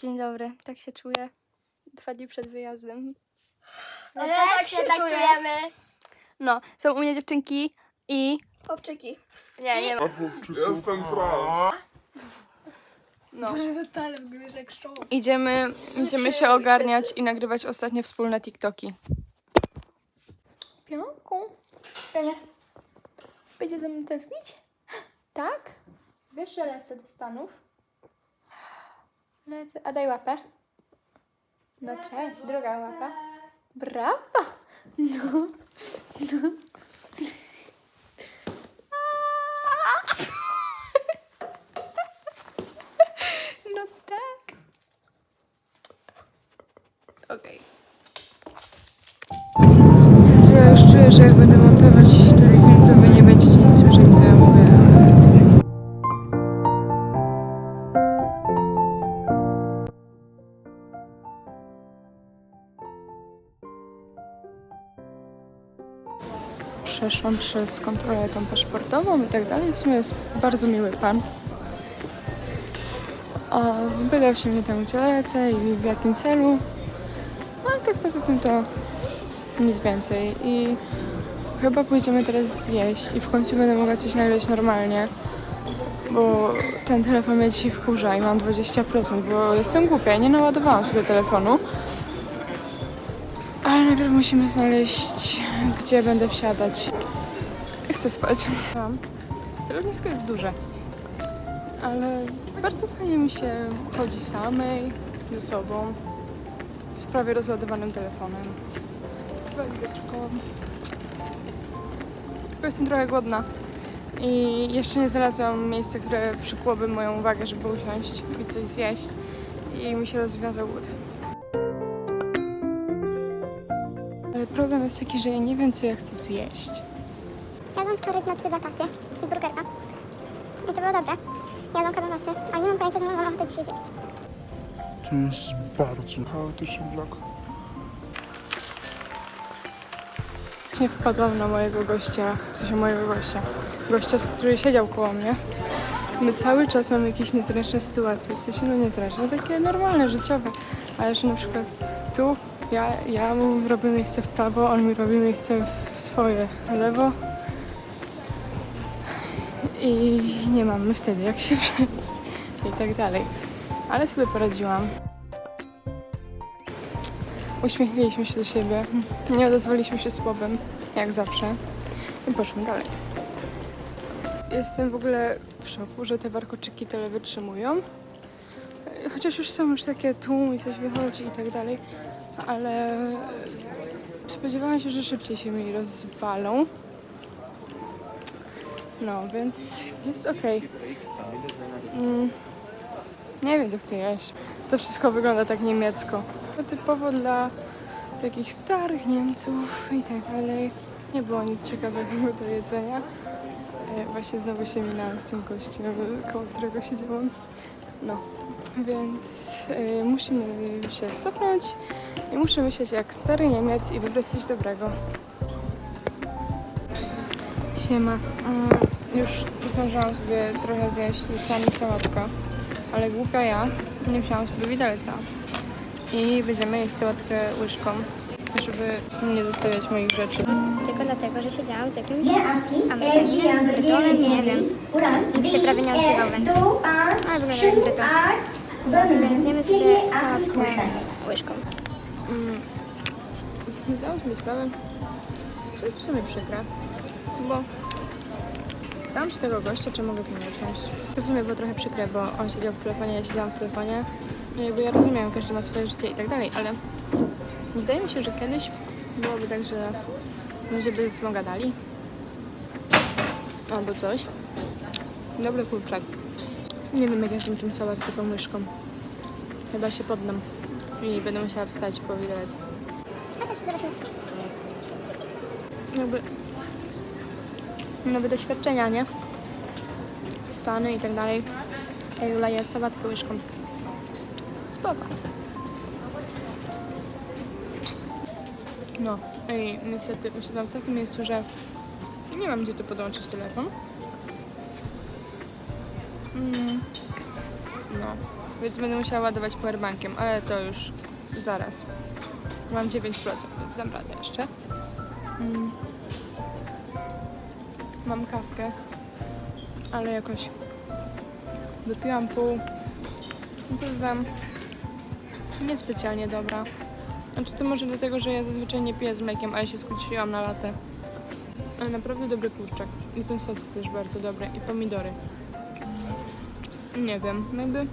Dzień dobry, tak się czuję. Dwa dni przed wyjazdem. My też się tak czujemy. No, są u mnie dziewczynki i... Chłopczyki. Nie, nie ma. Jestem praw. No. Jak szczoł. Idziemy, idziemy się ogarniać i nagrywać ostatnie wspólne TikToki. Pionku, Pionie. będzie ze mną tęsknić? Tak? Wiesz, że lecę do Stanów? Lecę. A daj łapę. No cześć, druga łapa. Brawo! No. No. No tak. Okej. Jezu, ja już czuję, że jak będę montować Przeszłam przez kontrolę tą paszportową i tak dalej. W sumie jest bardzo miły pan. A pytał się mnie tam, gdzie i w jakim celu. No tak poza tym to nic więcej. I chyba pójdziemy teraz zjeść i w końcu będę mogła coś nagrać normalnie. Bo ten telefon mnie dzisiaj wkurza i mam 20%, bo jestem głupia, nie naładowałam sobie telefonu. Ale najpierw musimy znaleźć, gdzie będę wsiadać. Chcę spać. To lotnisko jest duże. Ale bardzo fajnie mi się chodzi samej, ze sobą, z prawie rozładowanym telefonem, z walizeczką. Tylko jestem trochę głodna i jeszcze nie znalazłam miejsca, które przykułoby moją uwagę, żeby usiąść i coś zjeść i mi się rozwiązał głód. Problem jest taki, że ja nie wiem, co ja chcę zjeść. Jadłam wczoraj w nocy bataty i burgerka. I to było dobre. Jadłam kabanosy, a nie mam pojęcia, co mam ochotę dzisiaj zjeść. To jest bardzo chaotyczny vlog. Nie wpadłam na mojego gościa, w sensie mojego gościa, gościa, który siedział koło mnie. My cały czas mamy jakieś niezręczne sytuacje, w sensie no niezręczne, takie normalne, życiowe, ale że na przykład tu ja, ja mu robię miejsce w prawo, on mi robi miejsce w swoje lewo i nie mamy wtedy jak się przejść i tak dalej. Ale sobie poradziłam. Uśmiechnęliśmy się do siebie, nie odezwaliśmy się słowem, jak zawsze, i poszliśmy dalej. Jestem w ogóle w szoku, że te warkoczyki tyle wytrzymują. Chociaż już są już takie tłum i coś wychodzi i tak dalej, ale spodziewałam się, że szybciej się mi rozwalą. No, więc jest okej. Mm, nie wiem, co chcę jeść. To wszystko wygląda tak niemiecko. To typowo dla takich starych Niemców i tak dalej. Nie było nic ciekawego do jedzenia. E, Właśnie znowu się minęłam z tym gościem, koło którego siedziałam. No, więc e, musimy się cofnąć i muszę myśleć jak stary Niemiec i wybrać coś dobrego. Siema. Mm, już zdążyłam sobie trochę zjeść, została mi sałatka, ale głupia ja nie wzięłam sobie widelca. I będziemy jeść sałatkę łyżką, żeby nie zostawiać moich rzeczy. Tylko dlatego, że siedziałam z jakimś Amerykaninem, Brytolem, nie wiem. Nic się prawie nie odzywał, więc... Ale wygląda jak Brytol. Więc jemy sobie sałatkę łyżką. Mm, nie zdałam sobie sprawy, to jest w sumie przykre, bo pytałam się tego gościa, czy mogę z nim usiąść. To w sumie było trochę przykre, bo on siedział w telefonie, ja siedziałam w telefonie i jakby ja rozumiem, każdy ma swoje życie i tak dalej, ale wydaje mi się, że kiedyś byłoby tak, że ludzie by ze sobą gadali albo coś. Dobry kurczak. Nie wiem, jak ja zjem tą sałatkę tą łyżką. Chyba się poddam i będę musiała wstać po widelec. Jakby nowe doświadczenia, nie? Stany i tak dalej. Jula je sałatkę łyżką. Spoko. No i niestety usiadłam w takim miejscu, że nie mam gdzie tu podłączyć telefon. Mm. No. Więc będę musiała ładować powerbankiem, ale to już zaraz. Mam 9%, więc dam radę jeszcze. Mm. Mam kawkę, ale jakoś wypiłam pół. Byłam niespecjalnie dobra. Znaczy to może dlatego, że ja zazwyczaj nie piję z mlekiem, a ja się skusiłam na latę. Ale naprawdę dobry kurczak. I ten sos też bardzo dobry. I pomidory. Nie wiem, jakby...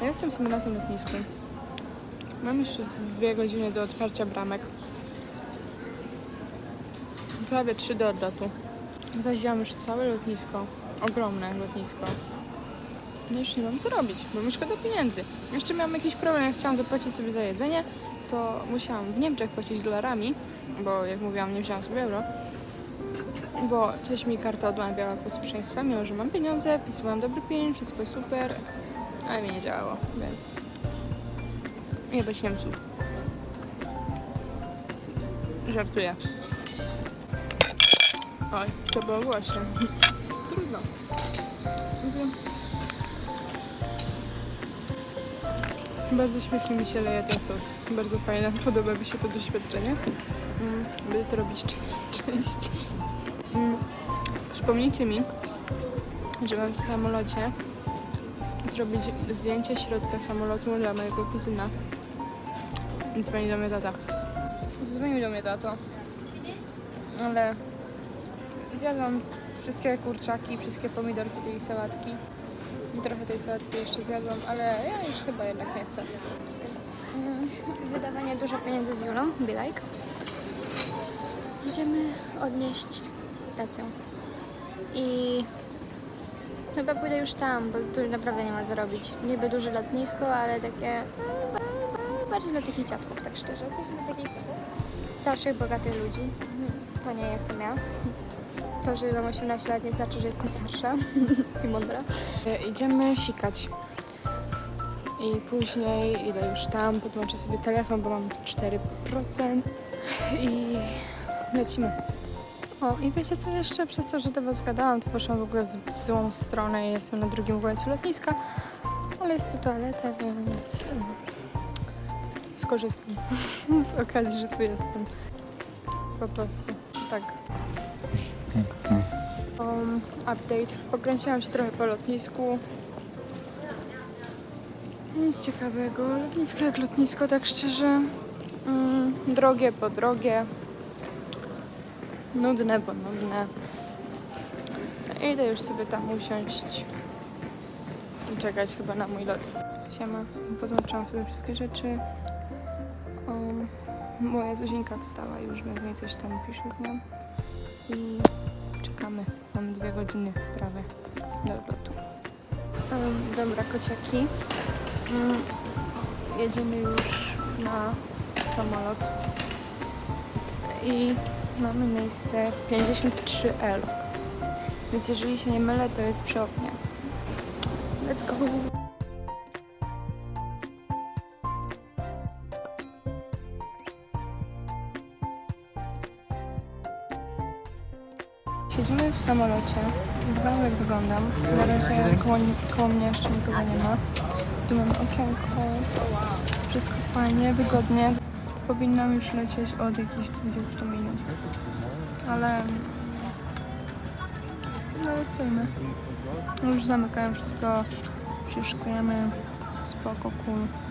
Ja jestem sobie na tym lotnisku. Mam jeszcze dwie godziny do otwarcia bramek. Prawie trzy do odlotu. Zaziłam już całe lotnisko. Ogromne lotnisko. No już nie mam co robić, bo mi szkoda pieniędzy. Jeszcze miałam jakiś problem, jak chciałam zapłacić sobie za jedzenie, to musiałam w Niemczech płacić dolarami, bo jak mówiłam, nie wzięłam sobie euro. Bo coś mi karta odmawiała posłuszeństwa, mimo że mam pieniądze, wpisywałam dobry pieniądz, wszystko super, ale mi nie działało, więc nie być Niemców. Żartuję. Oj, to było głośno. Trudno. Jakby- Bardzo śmiesznie mi się leje ten sos. Bardzo fajne. Podoba mi się to doświadczenie. Mm, Będę to robić częściej. Mm, Przypomnijcie mi, że mam w samolocie zrobić zdjęcie środka samolotu dla mojego kuzyna. Dzwoni do mnie tata. Zadzwonił do mnie tato. Ale zjadłam wszystkie kurczaki, wszystkie pomidorki tej sałatki. I trochę tej sałatki jeszcze zjadłam, ale ja już chyba jednak nie chcę. Więc mm, wydawanie dużo pieniędzy z Julą, be like. Idziemy odnieść tacę. I chyba pójdę już tam, bo tu naprawdę nie ma co robić. Niby duże lotnisko, ale takie mm, ba- ba- bardziej dla takich dziadków, tak szczerze. W sensie dla takich starszych, bogatych ludzi. Mhm, To nie jestem ja. To, że mam 18 lat nie znaczy, że jestem starsza i mądra. Idziemy sikać. I później idę już tam, podłączę sobie telefon, bo mam 4% i lecimy. O, i wiecie co jeszcze? Przez to, że do Was gadałam, to poszłam w ogóle w, w złą stronę i jestem na drugim końcu lotniska, ale jest tu toaleta, więc e, skorzystam z okazji, że tu jestem. Po prostu, tak. Um, update. Pokręciłam się trochę po lotnisku. Nic ciekawego. Lotnisko jak lotnisko, tak szczerze. Mm, drogie po drogie. Nudne po nudne. Idę już sobie tam usiąść i czekać chyba na mój lot. Siema. Podłączyłam sobie wszystkie rzeczy. Um, moja Zuzinka wstała już, więc mi coś tam pisze z nią. I czekamy. Mamy dwie godziny prawie do odlotu. Um, dobra, kociaki. Mm, jedziemy już na samolot. I mamy miejsce 53L. Więc jeżeli się nie mylę, to jest przy oknie. Let's go! Siedzimy w samolocie. Wyglądam jak wyglądam. Na razie koło, koło mnie jeszcze nikogo nie ma. Tu mamy okienko. Wszystko fajnie, wygodnie. Powinnam już lecieć od jakichś 20 minut. Ale... No ale stoimy. Już zamykają wszystko. Szyszkujemy. Spoko, cool.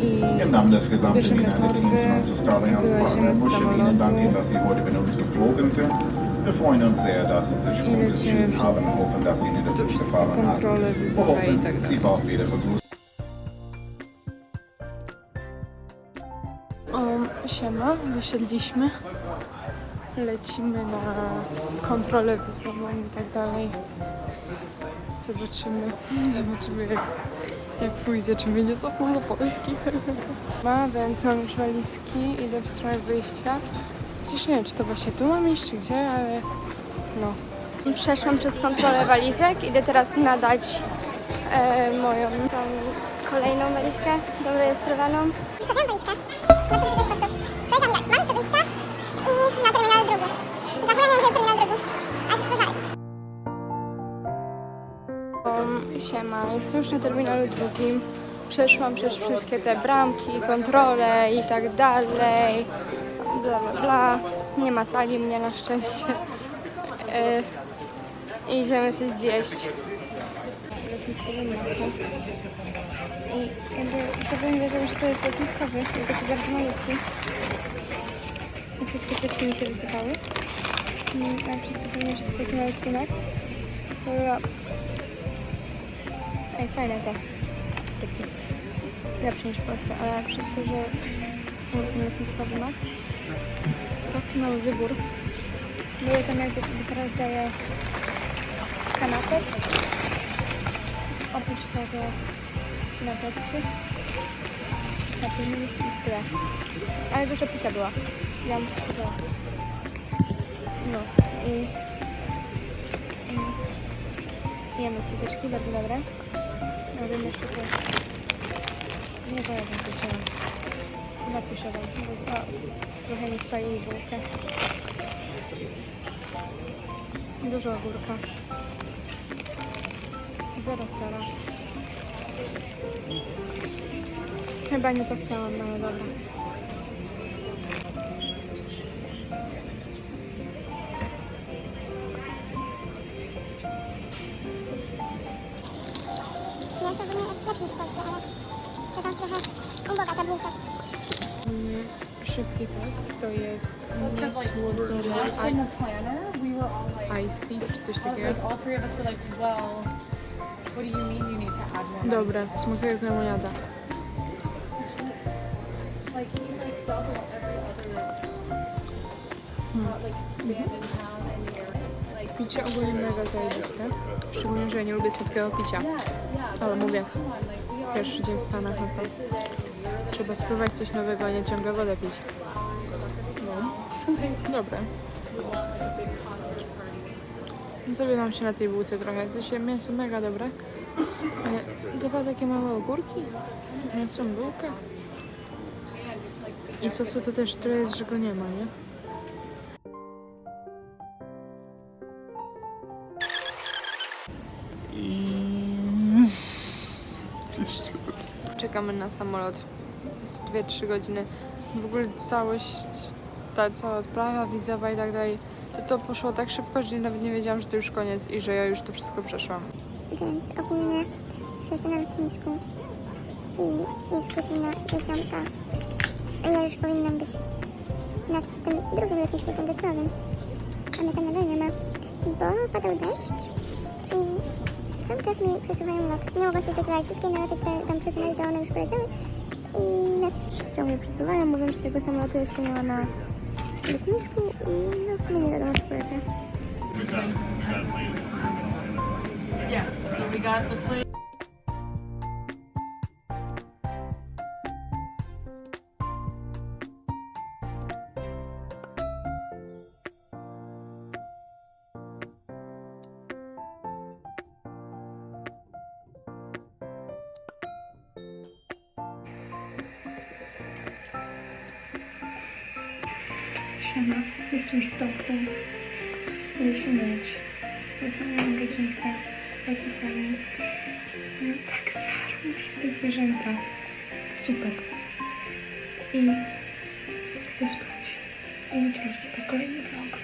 Im Namen des gesamten Bierzemy United Teams torby, unseres Starlink wyłazimy Partner z möchten wir Ihnen danken, samolotu dass Sie heute mit uns geflogen sind. Wir freuen uns sehr, dass Sie sich für uns entschieden haben und hoffen, dass Sie in der wszystkie gefallen hat. kontrole Wir hoffen, tak Sie dalej. bald wieder begrüßen. O, siema, wysiedliśmy. Lecimy na kontrolę wizową i tak dalej. Zobaczymy, zobaczymy jak, jak pójdzie, czy mnie nie cofną do Polski. Ma, więc mam już walizki, idę w stronę wyjścia. Chociaż nie wiem, czy to właśnie tu mam iść, czy gdzie, ale no. Przeszłam przez kontrolę walizek, idę teraz nadać e, moją tą kolejną walizkę, dobrze rejestrowaną. Stawiam walizkę. Siema, jestem już na terminalu drugim. Przeszłam przez wszystkie te bramki, kontrole i tak dalej. Bla bla bla. Nie macali mnie na szczęście. I idziemy coś zjeść. I jakby zupełnie nie wiedziałam, że to jest lotniskowy, jest taki bardzo malutki. I wszystkie frytki mi się wysypały. A przez to pewnie, że to taki malutki mak. Ej, fajne te. Lepsze niż w Polsce, ale przez to, że ten lotniskowy mak, taki mały wybór. Były tam jakby dwa rodzaje kanapek. Oprócz tego nuggetsy. Happy Meal i tyle. Ale dużo picia była. Ja bym coś takiego. No i Jemy fryteczki, bardzo dobre. Robimy to... Nie co chciałam. Napiszę wam. bo- O, trochę mi spalili bułkę. Dużo ogórka. Zero sera. Chyba nie to chciałam, no ale dobra. Polsce, ale chyba trochę bułka. Szybki test to jest niesłodzone iced tea czy coś takiego. all three of us were like, well, what do you mean you need to add more? Dobre, smakuje jak lemoniada. Like he's like double every other not like band in town and you're like Picie ogólnie mega zajebiste. Szczególnie, że ja nie lubię słodkiego picia. Ale mówię, pierwszy dzień w Stanach, no to trzeba spróbować coś nowego, a nie ciągle wodę pić. No, dobre. Zabiegam się na tej bułce trochę. W sensie mięso mega dobre. Dwa takie małe ogórki, mięsą bułkę. I sosu to też tyle jest, że go nie ma, nie? Czekamy na samolot. Jest 2-3 godziny. W ogóle całość, ta cała odprawa wizowa i tak dalej, to to poszło tak szybko, że nawet nie wiedziałam, że to już koniec i że ja już to wszystko przeszłam. Więc ogólnie siedzę na lotnisku i jest godzina 10. Ja już powinnam być na tym drugim lotnisku, tym docelowym. A mnie tam nadal nie ma, bo padał deszcz cały czas mi przesuwają lot. Nie mogą się zdecydować wszystkie naloty, które tam przesunęli, to one już poleciały i nas Ciągle przesuwają, mówią, że tego samolotu jeszcze nie ma na lotnisku i no w sumie nie wiadomo, czy polecę. Yeah. So we got the plane. Siema, jestem w domku. Idę się myć. Rozumiem godzinkę. Bardzo fajnie. No, tak zarobiste zwierzęta. Super. I idę spać. I jutro zrobię kolejny vlog.